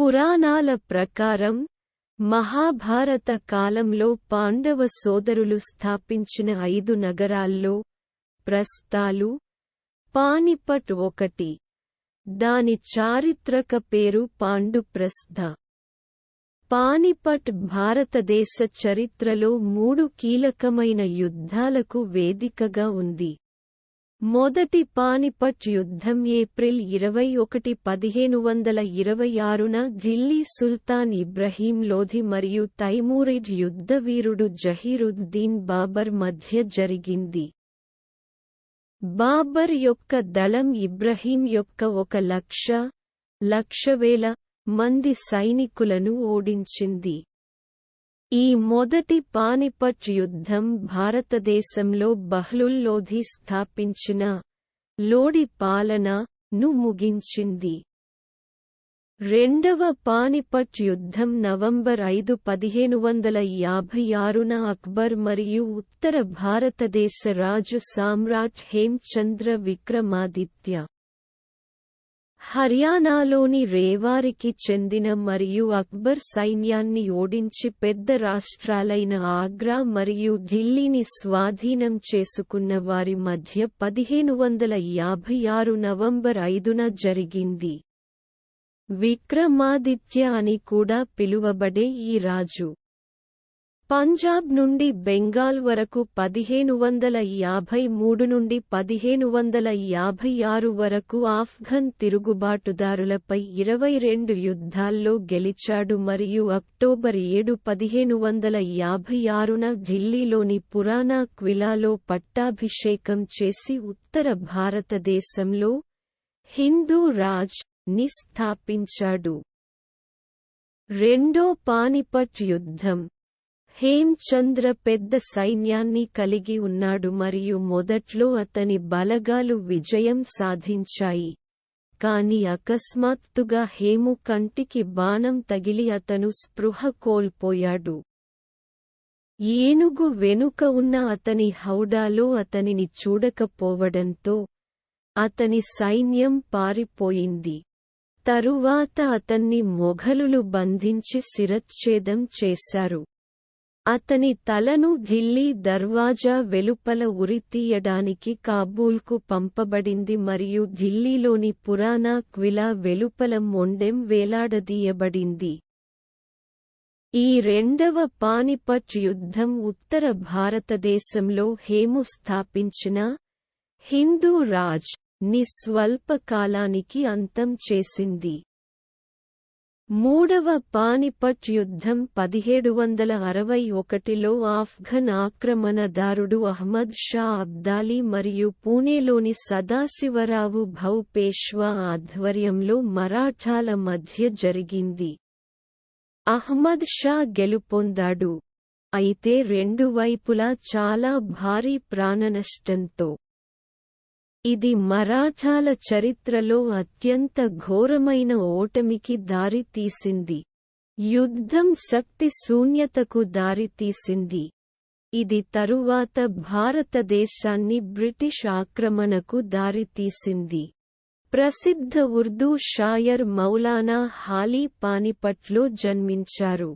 పురాణాల ప్రకారం మహాభారత కాలంలో పాండవ సోదరులు స్థాపించిన ఐదు నగరాల్లో ప్రస్తాలు పానిపట్ ఒకటి దాని చారిత్రక పేరు పాండుప్రస్థ. పానిపట్ భారతదేశ చరిత్రలో మూడు కీలకమైన యుద్ధాలకు వేదికగా ఉంది. మొదటి పానిపట్ యుద్ధం ఏప్రిల్ ఇరవై ఒకటి పదిహేను వందల ఇరవై ఆరున ఢిల్లీ సుల్తాన్ ఇబ్రహీం లోధి మరియు తైమూరిడ్ యుద్ధవీరుడు జహీరుద్దీన్ బాబర్ మధ్య జరిగింది. బాబర్ యొక్క దళం ఇబ్రహీం యొక్క ఒక లక్ష లక్షవేల మంది సైనికులను ఓడించింది. ఈ మొదటి పానిపట్ యుద్ధం భారతదేశంలో బహ్లుల్ లోధి స్థాపించిన లోడి పాలన ను ముగించింది. రెండవ పానిపట్ యుద్ధం నవంబర్ ఐదు పదిహేను వందల యాభై ఆరున అక్బర్ మరియు ఉత్తర భారతదేశ రాజు సామ్రాట్ హేమ్చంద్ర విక్రమాదిత్య హర్యానాలోని రేవారికి చెందిన మరియు అక్బర్ సైన్యాన్ని ఓడించి పెద్ద రాష్ట్రాలైన ఆగ్రా మరియు ఢిల్లీని స్వాధీనం చేసుకున్న వారి మధ్య పదిహేను వందల యాభై ఆరు నవంబర్ ఐదున జరిగింది. విక్రమాదిత్య అని కూడా పిలువబడే ఈ రాజు. పంజాబ్ నుండి బెంగాల్ వరకు పదిహేను వందల యాభై మూడు నుండి పదిహేను వందల యాభై ఆరు వరకు ఆఫ్ఘన్ తిరుగుబాటుదారులపై ఇరవై రెండు యుద్ధాల్లో గెలిచాడు మరియు అక్టోబర్ ఏడు పదిహేను వందల యాభై ఆరున ఢిల్లీలోని పురాణా క్విలాలో పట్టాభిషేకం చేసి ఉత్తర భారతదేశంలో హిందూ రాజ్ని స్థాపించాడు. రెండో పానిపట్ యుద్ధం హేమ్చంద్ర పెద్ద సైన్యాన్ని కలిగి ఉన్నాడు మరియు మొదట్లో అతని బలగాలు విజయం సాధించాయి. కాని అకస్మాత్తుగా హేము కంటికి బాణం తగిలి అతను స్పృహ కోల్పోయాడు. ఏనుగు వెనుక ఉన్న అతని హౌడాలో అతనిని చూడకపోవడంతో అతని సైన్యం పారిపోయింది. తరువాత అతన్ని మొఘలులు బంధించి శిరచ్ఛేదం చేశారు. అతని తలను ఢిల్లీ దర్వాజా వెలుపల ఉరితీయడానికి కాబూల్కు పంపబడింది మరియు ఢిల్లీలోని పురాణా క్విలా వెలుపల మొండెం వేలాడదీయబడింది. ఈ రెండవ పానిపట్ యుద్ధం ఉత్తర భారతదేశంలో హేము స్థాపించిన హిందూ రాజ్ని స్వల్పకాలానికి అంతం చేసింది. మూడవ పానిపట్ యుద్ధం పదిహేడు వందల అరవై ఒకటిలో ఆఫ్ఘన్ ఆక్రమణదారుడు అహ్మద్ షా అబ్దాలీ మరియు పూణేలోని సదాశివరావు భౌ పేష్వా ఆధ్వర్యంలో మరాఠాల మధ్య జరిగింది. అహ్మద్ షా గెలుపొందాడు. అయితే రెండు వైపులా చాలా భారీ ప్రాణనష్టంతో ఇది మరాఠాల చరిత్రలో అత్యంత ఘోరమైన ఓటమికి దారితీసింది. యుద్ధం శక్తి శూన్యతకు దారితీసింది. ఇది తరువాత భారతదేశాన్ని బ్రిటిష్ ఆక్రమణకు దారితీసింది. ప్రసిద్ధ ఉర్దూ షాయర్ మౌలానా హాలీ పానిపట్లో జన్మించారు.